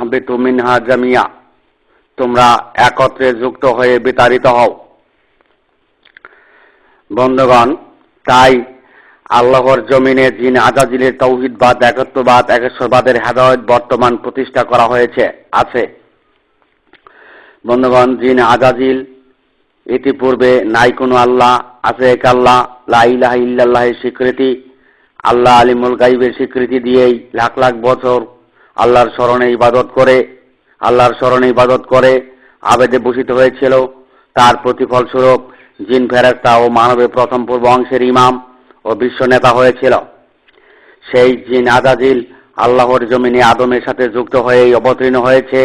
হবে তুমিনহা জামিয়া। তোমরা একত্রে যুক্ত হয়ে বিতাড়িত হও। বন্ধুগণ, তাই আল্লাহর জমিনে জিন আজাজিলের তৌহিদবাদ, একত্ববাদ একেশ্বরবাদের হেদায়ত বর্তমান প্রতিষ্ঠা করা হয়েছে, আছে। বন্ধুগণ, জিন আজাজিল ইতিপূর্বে নাই কোনো আল্লাহ, আছে এক আল্লাহ লাইলাহ ইল্লাল্লাহের স্বীকৃতি, আল্লাহ আলিমুল গাইবের স্বীকৃতি দিয়েই লাখ লাখ বছর আল্লাহর স্মরণে ইবাদত করে, আল্লাহর স্মরণে ইবাদত করে, আবেদে ভূষিত হয়েছিল। তার প্রতিফল স্বরূপ জিন ফেরেস্তা ও মানবের প্রথম পূর্ব অংশের ইমাম ও বিশ্ব নেতা হয়েছিল। সেই জিন আজাজিল আল্লাহর জমিনে আদমের সাথে যুক্ত হয়েই অবতীর্ণ হয়েছে।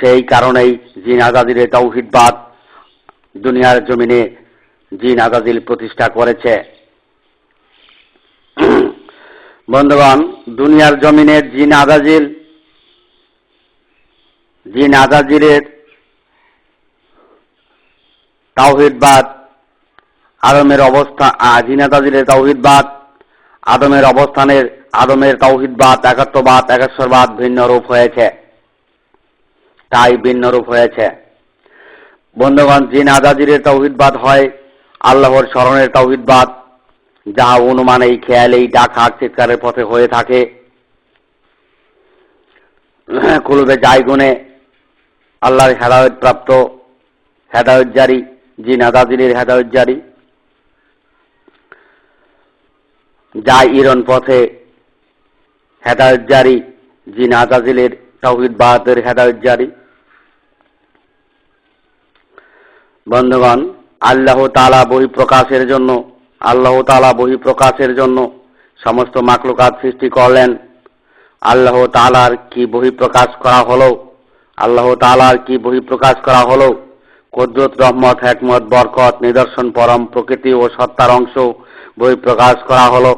সেই কারণেই জিন আজাজিলের তৌহিদবাদ দুনিয়ার জমিনে জিন আজাজিল প্রতিষ্ঠা করেছে। বন্ধুগণ, দুনিয়ার জমিনে জিন আজাজিল, জিন আজাজিলের তাওহিদবাদ, আদমের অবস্থা জিন আজাজিলের তাওহিদবাদ, আদমের অবস্থানের, আদমের তাওহিদবাদ একাত্মবাদ একেশ্বরবাদ ভিন্ন রূপ হয়েছে। তাই ভিন্ন রূপ হয়েছে। বন্ধুগণ, জিন আজাজিরের তৌহিদবাদ হয় আল্লাহর স্মরণের তৌহিদবাদ যাহা অনুমান এই খেয়াল, এই ডাক চিৎকারের পথে হয়ে থাকে। কুলুবে যাই গুণে আল্লাহর হেদায়ত প্রাপ্ত হেদায়ত জারি, জিন আজাজিরের হেদায়ত জারি। যা ইরন পথে হেদায়ত জারি, জিন আজাজিলের তৌহিদবাদের হেদায়ত জারি। বন্ধুগণ, আল্লাহ তালা বহি প্রকাশের জন্য আল্লাহ তালা বহি প্রকাশের জন্য সমস্ত মাকলুকাত সৃষ্টি করলেন। আল্লাহ তালার কি বহি প্রকাশ করা হলো? আল্লাহ তালার কি বহি প্রকাশ করা হলো? কুদরত, রহমত, হেকমত, বরকত, নিদর্শন, পরম প্রকৃতি ও সত্তার অংশ বহি প্রকাশ করা হলো।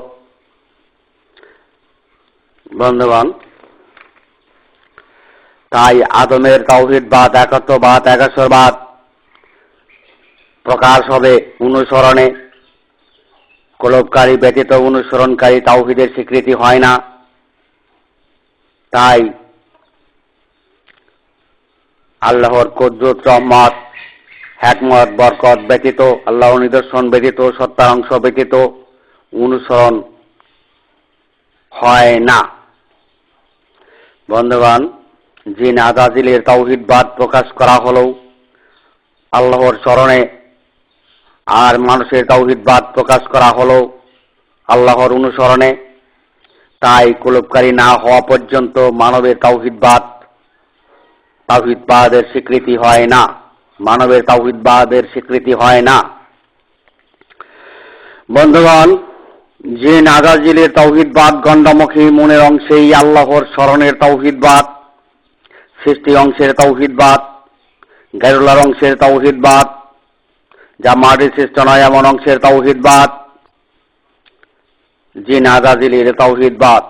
বন্ধুগণ, তাই আদমের তাওহিদবাদ একত্ববাদ, একাশ্বরবাদ প্রকাশ হবে অনুসরণে। কলবকারী ব্যতীত অনুসরণকারী তাওহিদের স্বীকৃতি হয় না। তাই আল্লাহর কদ্রুত, রহমত হ্যাকমত বরকত ব্যতীত আল্লাহ নিদর্শন ব্যতীত, সত্তার অংশ ব্যতীত অনুসরণ হয় না। বন্ধুগণ জিন আজাজিলের তাওহিদবাদ প্রকাশ করা হলেও আল্লাহর স্মরণে আর মানুষের তাওহিদবাদ প্রকাশ করা হলো আল্লাহর অনুসরণে। তাই কুলবকারী না হওয়া পর্যন্ত মানবের তাওহিদবাদ তাওহিদবাদের স্বীকৃতি হয় না। মানবের তাওহিদবাদের স্বীকৃতি হয় না। বন্ধুগণ, যে নাগাজিলের তাওহিদবাদ গণ্ডমুখী মনের অংশেই আল্লাহর স্মরণের তাওহিদবাদ সৃষ্টি অংশের তাওহিদবাদ গাইরুল্লার অংশের তাওহিদবাদ যা মাটির সৃষ্ট নয়, এমন অংশের তাওহিদবাদ জিন আজাজিলের তাওহিদবাদ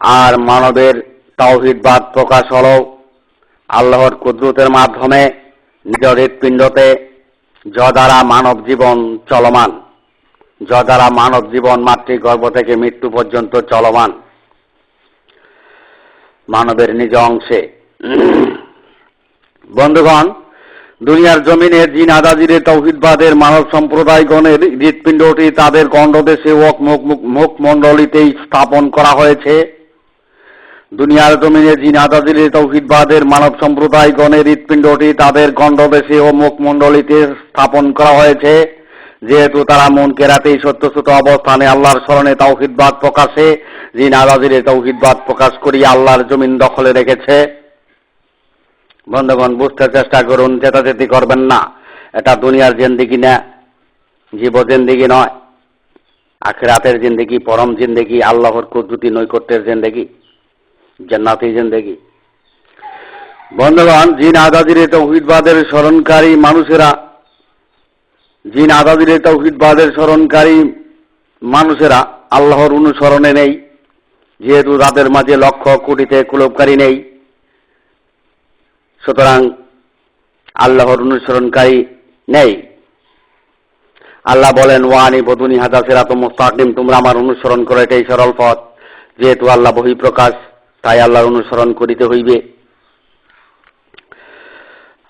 আর মানবের তাওহিদবাদ প্রকাশ হল আল্লাহর কুদরতের মাধ্যমে নিজ হৃৎপিণ্ডতে য দ্বারা মানব জীবন চলমান, য দ্বারা মানব জীবন মাতৃগর্ভ থেকে মৃত্যু পর্যন্ত চলমান। মানবের নিজ অংশে। বন্ধুগণ দুনিয়ার জমিনে জিন আদাজিরে তৌহিদবাদের মানব সম্প্রদায়গণের হৃৎপিণ্ডটি তাদের গণ্ডদেশে ওক মুখ মণ্ডলীতেই স্থাপন করা হয়েছে। দুনিয়ার জমিনে জিন আদাজিরের তৌহিদবাদের মানব সম্প্রদায়গণের হৃৎপিণ্ডটি তাদের গণ্ডদেশে ও মুখমণ্ডলীতে স্থাপন করা হয়েছে। যেহেতু তারা মন কেরাতেই সত্যসূত অবস্থানে আল্লাহর স্মরণে তৌহিদবাদ প্রকাশে, জিন আদাজিরে তৌহিদবাদ প্রকাশ করিয়ে আল্লাহর জমিন দখলে রেখেছে। বন্ধুগণ, বুঝতে চেষ্টা করুন, চেতাচেতি করবেন না। এটা দুনিয়ার জেন্দিগি না, জীব জেন্দিগি নয়। আখেরাতের জিন্দেগি, পরম জিন্দেগি, আল্লাহর কুদরতি নৈকট্যের জিন্দেগি, জান্নাতি জিন্দেগি। বন্ধুগণ, জিন আজাদির তৌহিদবাদের স্মরণকারী মানুষেরা, জিন আজাদির তৌহিদবাদের স্মরণকারী মানুষেরা আল্লাহর অনুসরণে নেই, যেহেতু তাদের মাঝে লক্ষ কোটিতে কুলবকারী নেই। সুতরাং আল্লাহর অনুসরণকারী নেই। আল্লাহ বলেন, ওয়ানি বদুনি হাদা সেরাত মোস্তাকিম তোমরা আমার অনুসরণ করো, এটাই সরল পথ। যেহেতু আল্লাহ বহিঃপ্রকাশ, তাই আল্লাহর অনুসরণ করিতে হইবে।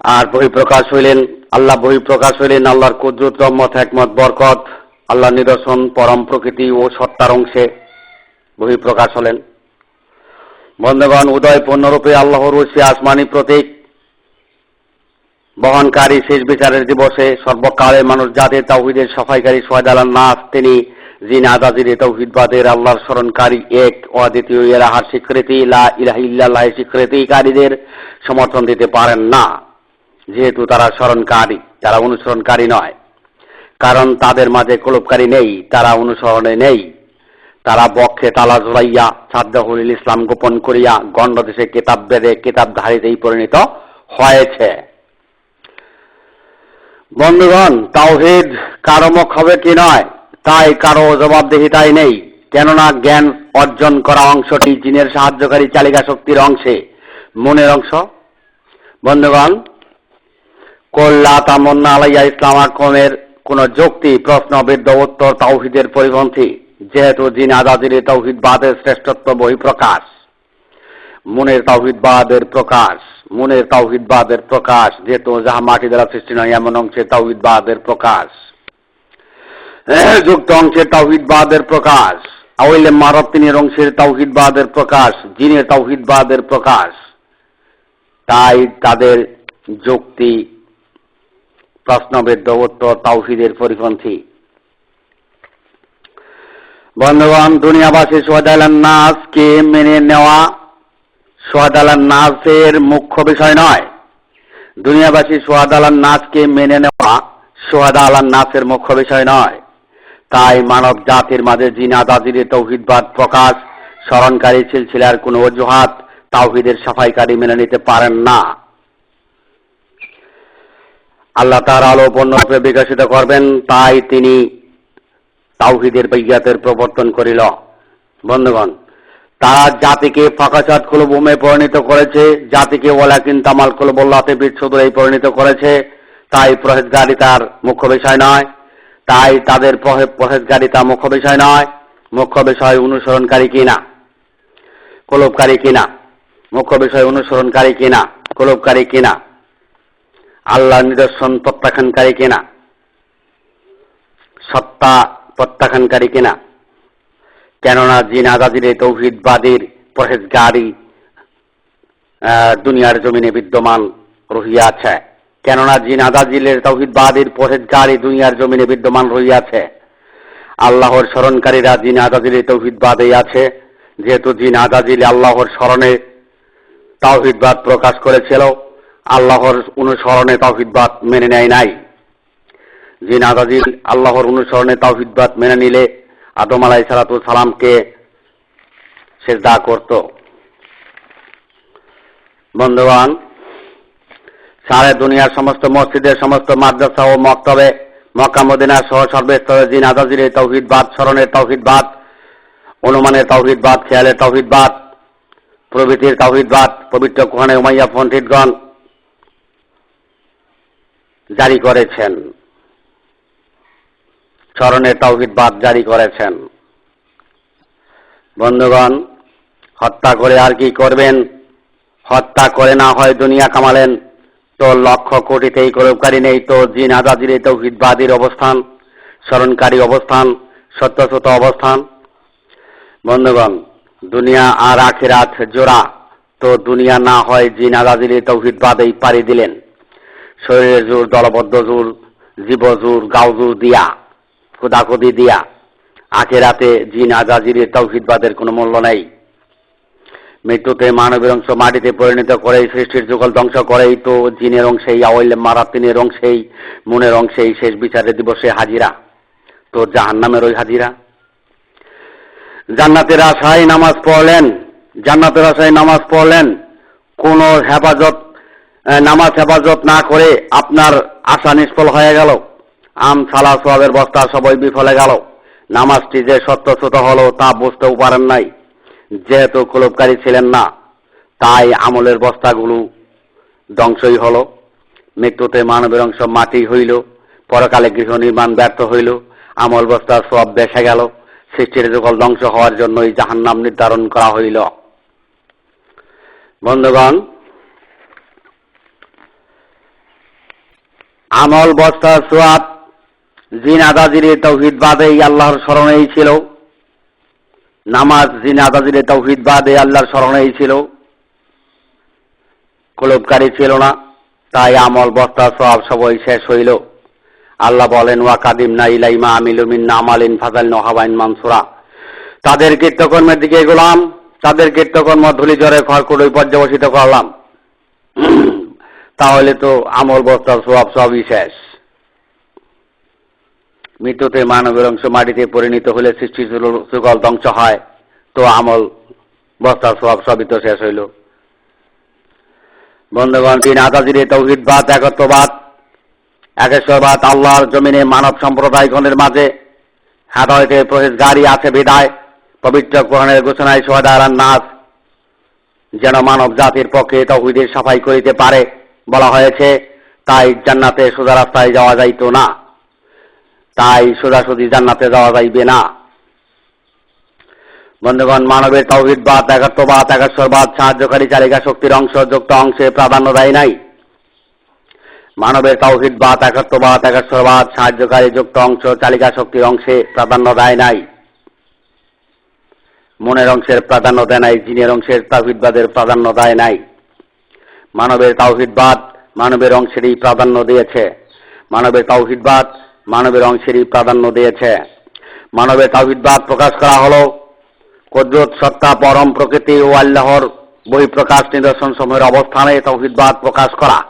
আর বহিঃপ্রকাশ হইলেন, আল্লাহ বহিঃপ্রকাশ হইলেন আল্লাহর কুদরত, রহমত একমত বরকত আল্লাহ নিদর্শন, পরম প্রকৃতি ও সত্তার অংশে বহিঃপ্রকাশ হলেন। বন্ধুগণ উদয় পূর্ণরূপে আল্লাহর সে আসমানি প্রতীক বহনকারী শেষ বিচারের দিবসে সর্বকালে মানুষ যাদের তাওহিদের সাফাইকারী সোহাদ আল্লাহ নাস তিনি জিন আদাজির তৌহিদবাদের আল্লাহর স্মরণকারী এক অদ্বিতীয় এলাহার স্বীকৃতি, লা ইলাহা ইল্লাল্লাহ স্বীকৃতিকারীদের সমর্থন দিতে পারেন না। যেহেতু তারা স্মরণকারী, তারা অনুসরণকারী নয়। কারণ তাদের মাঝে কলপকারী নেই, তারা অনুসরণে নেই। তারা বক্ষে তালা জোড়াইয়া সাদ্দাহুল ইসলাম গোপন করিয়া গণ্ডদেশে কেতাব বেদে কেতাব ধারিতেই পরিণত হয়েছে। বন্ধুগণ, তাওহিদ কারও মুখ হবে কি নয়, তাই কারও জবাবদিহিতাই নেই। কেননা জ্ঞান অর্জন করা অংশটি জিনের সাহায্যকারী চালিকা শক্তির অংশে। মনের অংশ? বন্ধুগণ কল্লা তামন্না আলাইয়া ইসলাম আক্রমের কোন যুক্তি, প্রশ্ন, বিদ্য, উত্তর তাওহিদের পরিপন্থী, যেহেতু জিন আজাদির তৌহিদবাদের শ্রেষ্ঠত্ব বই প্রকাশ মনের তাওহিদবাদের প্রকাশ। মনের তাওহিদবাদের প্রকাশ, যেহেতু যাহা মাটি দ্বারা সৃষ্টি নয়, এমন অংশে তাওহিদবাদের প্রকাশ। যুক্ত অংশে তাওহিদবাদের প্রকাশ। আওয়াইলে মারতিনের অংশের তাওহিদবাদের প্রকাশ, জিনের তাওহিদবাদের প্রকাশ। তাই তাদের যুক্তি প্রশ্নবেদ্য উত্তর তাওহিদের পরিপন্থী। বন্ধুগণ, দুনিয়াবাসী সোহাদ নাসকে মেনে নেওয়া সোহাদ নাচের মুখ্য বিষয় নয়। দুনিয়াবাসী সোহাদ নাচকে মেনে নেওয়া সোহাদ আলান নাসের মুখ্য বিষয় নয়। তাই মানব জাতির মাঝে জিনা দাজিরে তৌহিদবাদ প্রকাশ, স্মরণকারী সিলসিলার কোন অজুহাত তাওহিদের সাফাইকারী মেনে নিতে পারেন না। আল্লাহ তার আলো পূর্ণরূপে বিকশিত করবেন, তাই তিনি তাওহিদের বৈজ্ঞাতের প্রবর্তন করিল। বন্ধুগণ তারা জাতিকে ফাঁকাচাত কুলভূমে পরিণত করেছে, জাতিকে ওলাকিন তামাল কুলবল্লাতে বিচ্ছুদুরেই পরিণত করেছে, তাই তার মুখ্য বিষয় নয়। তাই তাদের পরহেজগারিতা মুখ্য বিষয় নয়। মুখ্য বিষয় অনুসরণকারী কিনা? কলবকারী কিনা? মুখ্য বিষয় অনুসরণকারী কিনা? কলবকারী কিনা? আল্লাহ নিদর্শন প্রত্যাখ্যানকারী কিনা? সত্তা প্রত্যাখ্যানকারী কিনা? কেননা জিন আজাদির তৌহিদবাদীর পরহেজগারি দুনিয়ার জমিনে বিদ্যমান রহিয়াছে। কেননা জিন আদাজিলের তৌহিদবাদীর পরহেজগারি দুনিয়ার জমিনে বিদ্যমান রহিয়াছে। আল্লাহর স্মরণকারীরা জিন আদাজিলের তৌহিদবাদে আছে। যেহেতু জিন আদাজিল আল্লাহর স্মরণে তাওহিদবাদ প্রকাশ করেছিল, আল্লাহর অনুসরণে তাওহিদবাদ মেনে নেয় নাই। জিন আদাজিল আল্লাহর অনুসরণে তাওহিদবাদ মেনে নিলে আদম আলাই সালাতু সালামকে সেজদা করত। বন্ধুবান সারে দুনিয়ার সমস্ত মসজিদের সমস্ত মাদ্রাসা ও মক্তবে, মক্কা মদিনা সহ সর্বস্তরে জিন আদাজির তৌহিদবাদ, স্মরণের তৌহিদবাদ, অনুমানের তৌহিদবাদ, খেয়ালের তৌহিদবাদ, প্রভৃতির তৌহিদবাদ, পবিত্র কোহানে উমাইয়া পণ্ডিতগণ জারি করেছেন। স্মরণের তৌহিদবাদ জারি করেছেন। বন্ধুগণ, হত্যা করে আর কি করবেন? হত্যা করে না হয় দুনিয়া কামালেন। তো লক্ষ কোটিতেই কলবকারী নেই তো জিন আজাদির তৌহিদবাদীর অবস্থান, স্মরণকারী অবস্থান সত্যসত অবস্থান। বন্ধুগণ, দুনিয়া আর আখেরাত জোড়া, তো দুনিয়া না হয় জিন আজাদির তৌহিদবাদেই পাড়ি দিলেন। শরীরের জোর, দলবদ্ধ জোর জীব জোর গাও দিয়া। খোদাখুদি দিয়া। আখেরাতে জিন আজাজির তৌহিদবাদের কোনো মূল্য নেই। মৃত্যুতে মানবের অংশ মাটিতে পরিণত করে সৃষ্টির যুগল ধ্বংস করেই তো জিনের অংশেই আওয়াইলে মারাতিনের অংশেই, মনের অংশেই শেষ বিচারের দিবসে হাজিরা। তো জাহান নামের ওই হাজিরা। জান্নাতের আশায় নামাজ পড়লেন। জান্নাতের আশায় নামাজ পড়লেন। কোনো হেফাজত নামাজ হেফাজত না করে আপনার আশা নিষ্ফল হয়ে গেল। আম সালা সোয়াবের বস্তা সবাই বিফলে গেল। নামাজটি যে সত্যচ্যুত হলো তা বুঝতেও পারেন নাই। যেহেতু কুলবকারী ছিলেন না, তাই আমলের বস্তাগুলো ধ্বংসই হলো। মৃত্যুতে মানবের অংশ মাটি হইল, পরকালে গৃহ নির্মাণ ব্যর্থ হইল, আমল বস্তার সব বেসে গেল, সৃষ্টির যুগল ধ্বংস হওয়ার জন্যই জাহান্নাম নির্ধারণ করা হইল। বন্ধুগণ, আমল বস্তার সোয়াব জিন আদাজিরে তৌহিদ বাদেই আল্লাহর স্মরণেই ছিল। নামাজ জিন আদাজিরে তৌহিদ বাদে আল্লাহর স্মরণেই ছিল। কুলবকারী ছিল না, তাই আমল, বস্তা সব সবই শেষ হইল। আল্লাহ বলেন, ওয়া কাদিম না ইলাইমা আমিলু মিন্না আমালিন ফাজাল নহাবাইন মানসুরা। তাদের কীর্তকর্মের দিকে এগোলাম, তাদের কীর্তকর্ম ধুলি জ্বরে খড়কুড়ই পর্যবসিত করলাম। তাহলে তো আমল বস্তার সব সবই শেষ। মৃত্যুতে মানবের অংশ মাটিতে পরিণত হলে সৃষ্টি সুকল ধ্বংস হয়। তো আমল, বস্তার সব সবই তো শেষ হইল। বন্ধুগণ, তিন আদাজিরে তৌহিদবাদ একত্ববাদ, একেশ্বরবাদ, আল্লাহর জমিনে মানব সম্প্রদায়গণের মাঝে। হেদায়তে প্রহেজগারি আছে বিদায়। পবিত্র কোরআনের ঘোষণায় সোহাদার নাস। যেন মানব জাতির পক্ষে তৌহিদের সাফাই করিতে পারে বলা হয়েছে, তাই জান্নাতে সোজা রাস্তায় যাওয়া যাইত না। তাই সোজাসুজি জান্নাতে যাওয়া যাইবে না। বন্ধুগণ, মানবের তৌহিদবাদ একাত্মবাদ, একাশ্বরবাদ, সাহায্যকারী চালিকা শক্তির অংশ, যুক্ত অংশে প্রাধান্য দেয় নাই। মানবের তৌহিদবাদ একাত্মবাদ, একাশ্বরবাদ, সাহায্যকারী যুক্ত অংশ, চালিকা শক্তির অংশে প্রাধান্য দেয় নাই। মনের অংশের প্রাধান্য দেয় নাই, জিনের অংশের তাহিদবাদের প্রাধান্য দেয় নাই। মানবের তাওহিদবাদ মানবের অংশেরই প্রাধান্য দিয়েছে। মানবের তাওহিদবাদ মানবের অংশেরই প্রাধান্য দিয়েছে। মানবের তাওহিদবাদ প্রকাশ করা হলো। কদরত, সত্তা, পরম প্রকৃতি ও আল্লাহর বহিঃপ্রকাশ নিদর্শন সময়ের অবস্থানে তাওহিদবাদ প্রকাশ করা।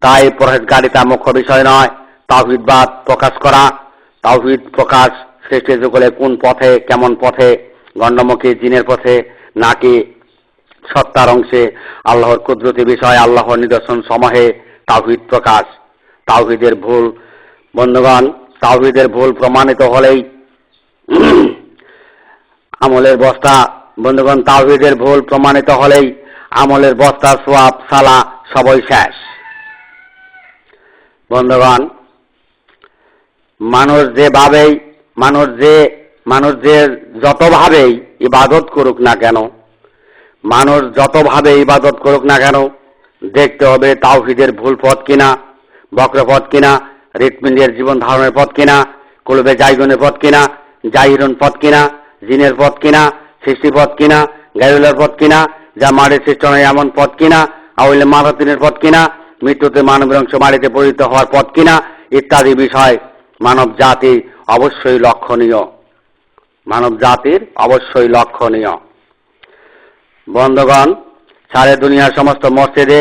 তাই পরহেজগারিতা মুখ্য বিষয় নয়, তাওহিদবাদ প্রকাশ করা। তাওহিদ প্রকাশ সৃষ্টি যুগলে কোন পথে, কেমন পথে, গণ্ডমুখী জিনের পথে, নাকি সত্তার অংশে আল্লাহর কুদরতি বিষয়, আল্লাহর নিদর্শন সমূহে তাওহিদ প্রকাশ। তাওহিদের ভুল বন্ধুগণ, তাওহিদের ভুল প্রমাণিত হলেই আমলের বস্তা, বন্ধুগণ, তাওহিদের ভুল প্রমাণিত হলেই আমলের বস্তা সোয়াব, সালা সবই শেষ। বন্ধুগণ, মানুষ যেভাবেই, মানুষ যে মানুষ যে যতভাবেই ইবাদত করুক না কেন, মানুষ যতভাবে ইবাদত করুক না কেন, দেখতে হবে তাওহিদের ভুল পথ কিনা, বক্রপথ কিনা হৃৎপিণ্ডের জীবন ধারণের পথ কিনা, কলবে জাইগনের পথ কিনা, জাহিরন পথ কিনা, জিনের পথ কিনা সৃষ্টিপথ কিনা, গায়ুলের পথ কিনা, যা মাটির সৃষ্ট নয় এমন পথ কিনা আউলে মারাতিনের পথ কিনা, মৃত্যুতে মানবের অংশ মাটিতে পরিণত হওয়ার পথ কিনা, ইত্যাদি বিষয় মানব জাতি অবশ্যই লক্ষণীয়। মানব জাতির অবশ্যই লক্ষণীয়। বন্ধগণ, সারে দুনিয়ার সমস্ত মসজিদে,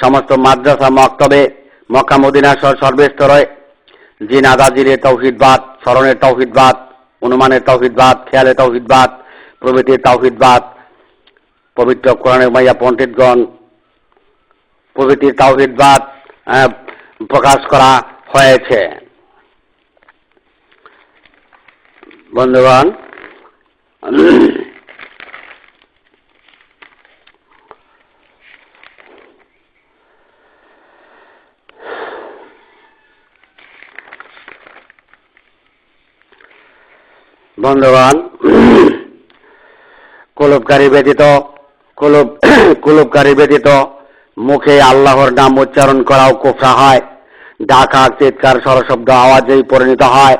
সমস্ত মাদ্রাসা, মক্তবে মক্কা মদিনা সহ সর্বস্তরে জিন আদাজিরে তৌহিদবাদ স্মরণের তৌহিদবাদ অনুমানের তৌহিদবাদ খেয়ালের তৌহিদবাদ প্রভৃতির তৌহিদবাদ পবিত্র কোরআনের মাইয়া পণ্ডিতগণ প্রভৃতির তৌহিদবাদ আহ, প্রকাশ করা হয়েছে। বন্ধুগণ বন্ধুগণ, কুলুপকারী ব্যতীত কুলব কুলুপকারী ব্যতীত মুখে আল্লাহর নাম উচ্চারণ করাও কোফরা হয়। ডাকা চিৎকার, স্বরশব্দ আওয়াজেই পরিণত হয়।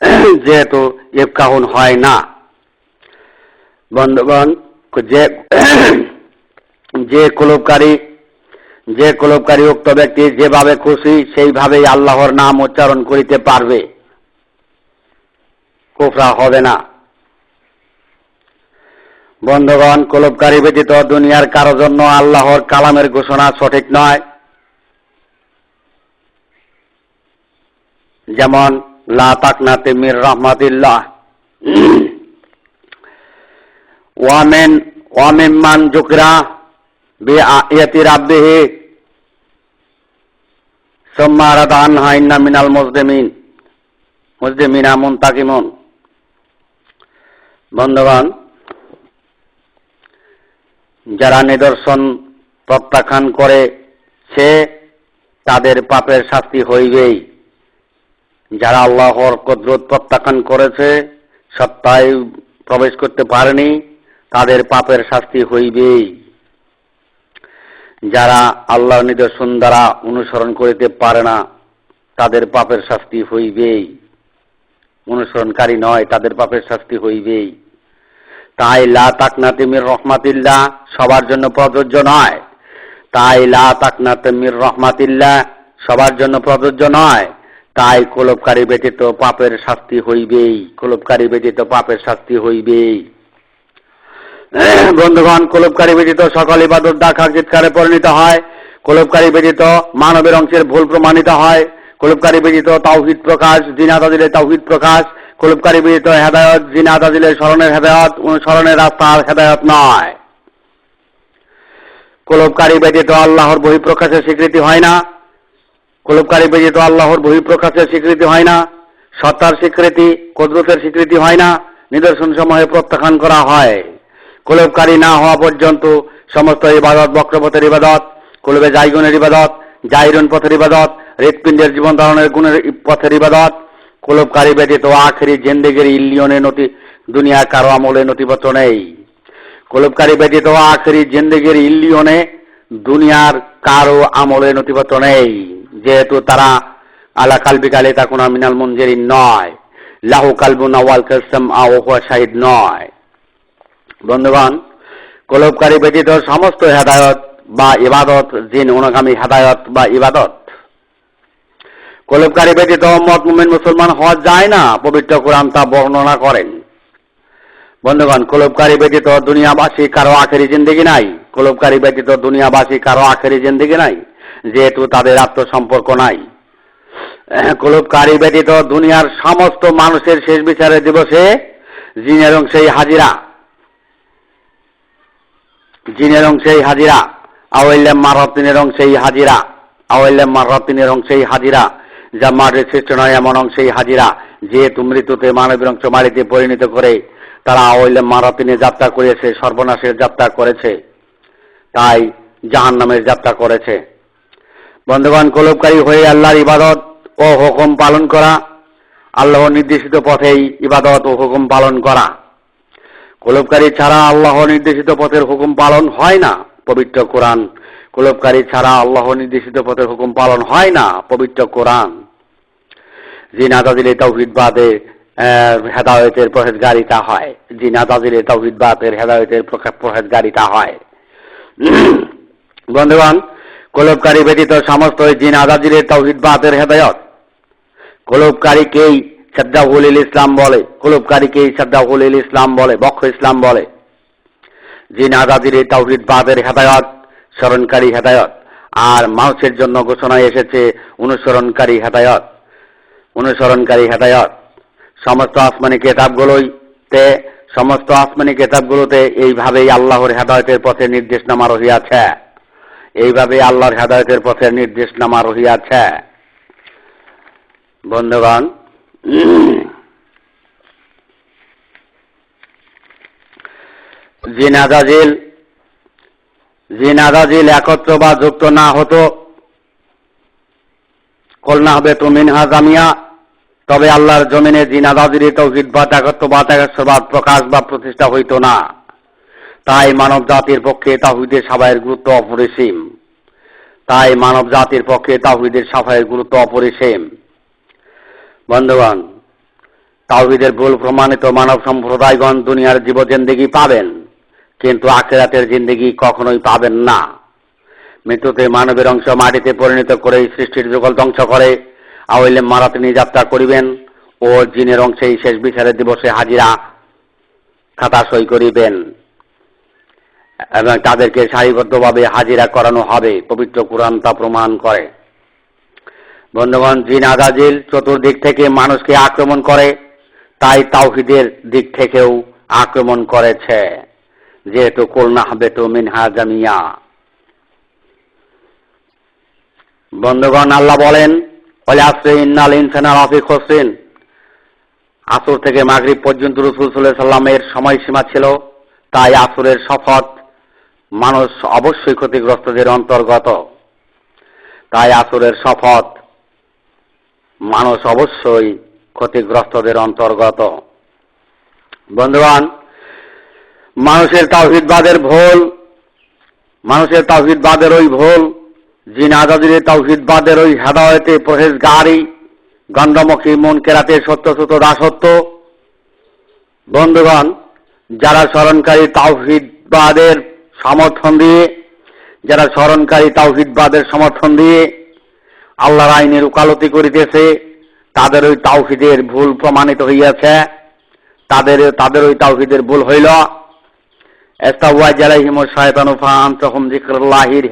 যেহেতু ইফকাহুন হয় না। বন্ধুগণ, যে যে কুলবকারী যে কুলবকারী উক্ত ব্যক্তি যেভাবে খুশি, সেইভাবেই আল্লাহর নাম উচ্চারণ করিতে পারবে। কুফরা হবে না। বন্ধগণ কলবকারী ব্যতীত দুনিয়ার কারও জন্য আল্লাহর কালামের ঘোষণা সঠিক নয়। যেমন, লা তাকনাতে মির রহমাতিল্লাহ। ওয়ামেন ওয়ামিম্মান জুকরা বি ইয়াতি রাব্বিহি। সুম্মা রাদা মিনাল মুসলিমিন মুসলিমিনা মুনতাকিমুন। বন্ধুগণ, যারা নিদর্শন প্রত্যাখ্যান করে, সে তাদের পাপের শাস্তি হইবেই। যারা আল্লাহর কদরত প্রত্যাখ্যান করেছে, সত্তায় প্রবেশ করতে পারেনি, তাদের পাপের শাস্তি হইবেই। যারা আল্লাহ নিদর্শন দ্বারা অনুসরণ করিতে পারে না, তাদের পাপের শাস্তি হইবেই। অনুসরণকারী নয়, তাদের পাপের শাস্তি হইবেই। তাই লা তাকনাতিমির রহমাতিল্লাহ সবার জন্য প্রযোজ্য নয়। তাই লা তাকনাতিমির রহমাতিল্লাহ সবার জন্য প্রযোজ্য নয়। তাই কোলবকারী ব্যতীত পাপের শাস্তি হইবেই কোলবকারী ব্যতীত পাপের শাস্তি হইবেই। বন্ধুগণ কোলবকারী ব্যতীত সকল ইবাদত ডাকা চিৎকারে পরিণত হয়। কোলবকারী ব্যতীত মানবের অংশের ভুল প্রমাণিত হয়। কোলবকারী ব্যতীত তাওহিদ প্রকাশ জিনাদা দিলে তাওহিদ প্রকাশ। কোলবকারী ব্যতীত হেদায়ত জিনাদা দিলে স্মরণের হেদায়ত অনুসরণের রাস্তার হেদায়ত নয়। কোলবকারী ব্যতীত আল্লাহর বহিঃপ্রকাশের স্বীকৃতি হয় না। কোলবকারী ব্যতীত আল্লাহর বহিঃপ্রকাশের স্বীকৃতি হয় না। সত্তার স্বীকৃতি, কদরতের স্বীকৃতি হয় না। নিদর্শন সময়ে প্রত্যাখ্যান করা হয়। কোলবকারী না হওয়া পর্যন্ত সমস্ত ইবাদত, বক্রপথের ইবাদত, কোলবে জাইগুনের ইবাদত, জাইরুন পথের ইবাদত হৃৎপিণ্ডের জীবন ধারণের গুণের পথের ইবাদত। কোলবকারী ব্যতীত আখেরি জেন্দেগের ইল্লিয়নে নথি, দুনিয়ার কারও আমলে নথিপত্র নেই। কোলবকারী ব্যতীত আখেরি জেন্দেগের ইলিয়নে দুনিয়ার কারও আমলে নথিপত্র নেই। যেহেতু তারা আলা কালবিকালে তা কোনো মিনাল মঞ্জেরি নয়। লাহু কালবুন আওয়াল কাসম আও শাহিদ নয়। বন্ধুগণ কলবকারী ব্যতীত সমস্ত হেদায়ত বা ইবাদত, জিন, অনুগামী হেদায়ত বা ইবাদত কলবকারী ব্যতীত মত মুমিন মুসলমান হওয়া যায় না, পবিত্র কোরআন তা বর্ণনা করেন। বন্ধুগণ কলবকারী ব্যতীত দুনিয়াবাসী কারও আখেরি জিন্দিগি নাই কলবকারী ব্যতীত দুনিয়াবাসী কারও আখেরি জিন্দিগি নাই, যেহেতু তাদের আত্মসম্পর্ক নাই। কলবকারী ব্যতীত দুনিয়ার সমস্ত মানুষের শেষ বিচারের দিবসে জিনের অংশেই হাজিরা। জিনের অংশেই হাজিরা আওয়াইল্লাম মারতিনের অংশেই হাজিরা আওয়াইল্লাম মারতিনের অংশেই হাজিরা। যা মাঠের সৃষ্ট নয় এমন অংশেই হাজিরা যেহেতু মৃত্যুতে মানবের অংশ মারিতে পরিণত করে তারা আওয়াইল্লাম মারতিনে যাত্রা করেছে, সর্বনাশের যাত্রা করেছে। তাই জাহান নামের যাত্রা করেছে। বন্ধুগণ কলবকারী হয়ে আল্লাহর ইবাদত ও হুকুম পালন করা, আল্লাহ নির্দেশিত পথেই ইবাদত ও হুকুম পালন করা। কলবকারী ছাড়া আল্লাহ নির্দেশিত পথের হুকুম পালন হয় না, পবিত্র কোরআন কলবকারী ছাড়া আল্লাহ নির্দেশিত পথের হুকুম পালন হয় না, পবিত্র কোরআন। জিনাদা দিলে তৌহিদ বাদে হেদায়তের পরহেজগারিতা হয়। জিনাদা দিলে তৌহিদ বাদের হেদায়তের পরহেজগারিতা হয়। বন্ধুগণ কলবকারী ব্যতীত সমস্ত জিন আদাজিরের তৌহিদ বাদের হেদায়ত। কলবকারীকেই সাদ্দাহুল ইসলাম বলে কলবকারীকেই সাদ্দাহুল ইসলাম বলে, বক্ষ ইসলাম বলে। জিন আজাদির তাওহিদ বাদের হেদায়ত স্মরণকারী হেদায়ত। আর মানুষের জন্য ঘোষণায় এসেছে অনুসরণকারী হেদায়ত। অনুসরণকারী হেদায়ত। সমস্ত আসমানি কেতাবগুলোই তে, সমস্ত আসমানি কেতাবগুলোতে এইভাবেই আল্লাহর হেদায়তের পথে নির্দেশনামা রহিয়াছে। এইভাবে আল্লাহর হেদায়তের পথে নির্দেশনামা রহিয়াছে। বন্ধুগণ জিনাদাজিল জিনাদাজিল একত্র বা যুক্ত না হতো। কলনা হবে তো মিনহা জামিয়া। তবে আল্লাহর জমিনে জিনাদাজির তৌহিদ বা একত্রবাদ প্রকাশ বা প্রতিষ্ঠা হইত না। তাই মানব জাতির পক্ষে তাহিদের সাফাইয়ের গুরুত্ব অপরিসীম। তাই মানব জাতির পক্ষে তাহিদের সাফাইয়ের গুরুত্ব অপরিসীম। বন্ধুগণ, তাওহিদের ভুল প্রমাণিত মানব সম্প্রদায়গণ দুনিয়ার জীব জিন্দিগি পাবেন। কিন্তু আখেরাতের জিন্দিগি কখনোই পাবেন না। মৃত্যুতে মানবের অংশ মাটিতে পরিণত করে সৃষ্টির যুগল ধ্বংস করে। আওয়াইলে মারা তিনি যাত্রা করিবেন ও জিনের অংশেই শেষ বিচারের দিবসে হাজিরা খাতা সই করিবেন। এবং তাদেরকে সারিবদ্ধভাবে হাজিরা করানো হবে, পবিত্র কোরআন তা প্রমাণ করে। বন্ধুগণ, জিন আদাজিল চতুর্দিক থেকে মানুষকে আক্রমণ করে, তাই তাওহিদের দিক থেকেও আক্রমণ করেছে। যেহেতু কোলনা হবে তো মিনহা জামিয়া। বন্ধুগণ, আল্লাহ বলেন ইন্নাল ইনসানাল আফি খসরিন। আসর থেকে মাগরিব পর্যন্ত রসুল সাল্লাহ সাল্লামের সময়সীমা ছিল। তাই আসরের শপথ মানুষ অবশ্যই ক্ষতিগ্রস্তদের অন্তর্গত। তাই আসরের শপথ মানুষ অবশ্যই ক্ষতিগ্রস্তদের অন্তর্গত। বন্ধুগণ মানুষের তাওহিদবাদের ভুল, মানুষের তাওহিদবাদের ওই ভুল, জিন আজাদির তাওহিদবাদের ওই হেদায়তে পরহেজগারি গন্ধমুখী মন কেরাতে সত্য সত্য দাসত্ব। বন্ধুগণ, যারা স্মরণকারী তাওহিদবাদের সমর্থন দিয়ে, যারা স্মরণকারী তাওহিদবাদের সমর্থন দিয়ে আল্লাহর আইনের উকালতি করিতেছে, তাদের ওই তাওহিদের ভুল প্রমাণিত হইয়াছে। তাদের তাদের ওই তাওহিদের ভুল হইল।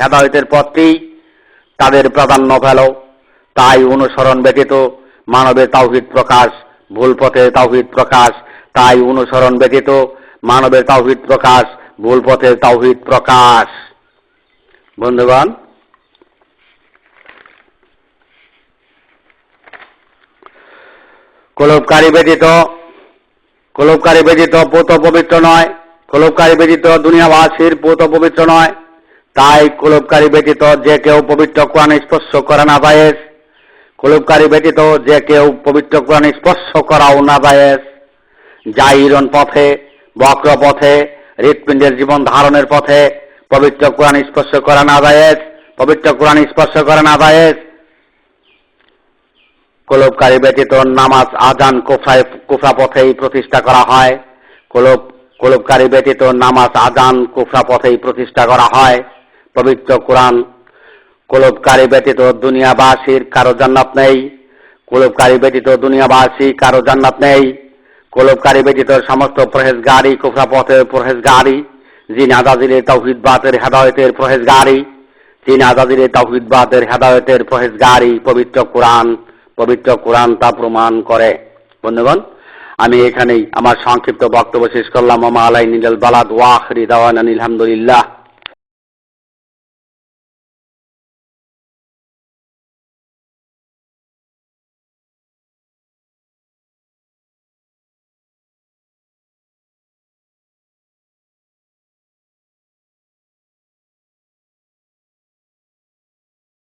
হেদায়েতের পথটি তাদের প্রাধান্য ফেল তাই অনুসরণ ব্যতীত মানবের তাওহিদ প্রকাশ, ভুল পথে তাওহিদ প্রকাশ। তাই অনুসরণ ব্যতীত মানবের তাওহিদ প্রকাশ, ভুল পথে তাওহিদ প্রকাশ। বন্ধুগণ, কলবকারী ব্যতীত কলবকারী ব্যতীত পোত পবিত্র নয়। কলবকারী ব্যতীত দুনিয়াবাসীর পোত পবিত্র নয়। তাই কলবকারী ব্যতীত যে কেউ পবিত্র কোরআন স্পর্শ করে না পায়েস কলবকারী ব্যতীত যে কেউ পবিত্র কোরআন স্পর্শ করাও না পায়েস জাইরন পথে বক্র পথে হৃৎপিণ্ডের জীবন ধারণের পথে পবিত্র কোরআন স্পর্শ করা না পায়েস পবিত্র কোরআন স্পর্শ করে না পায়েস কলবকারী ব্যতীত নামাজ আজান কোফায় কোফা পথেই প্রতিষ্ঠা করা হয়। কলব কলবকারী ব্যতীত নামাজ আজান কোফা পথেই প্রতিষ্ঠা করা হয়। পবিত্র কোরআন কলবকারী ব্যতীত দুনিয়াবাসীর কারও জান্নাত নেই। কলবকারী ব্যতীত দুনিয়াবাসী কারও জান্নাত নেই। কলবকারী ব্যতীত সমস্ত পরহেজগারি কোফরা পথের পরহেজগারি জিন আজাদিরে তৌহিদবাদের হেদায়তের পরহেজগারি জিন আজাদিরে তৌহিদবাদের হেদায়তের পরহেজগারি পবিত্র কোরআন পবিত্র কোরআন তা প্রমাণ করে। বন্ধুগণ আমি এখানেই আমার সংক্ষিপ্ত বক্তব্য শেষ করলাম। আমা আলাই নিজাল বালাদ। ওয়াখরি দাওয়ান আলহামদুলিল্লাহ।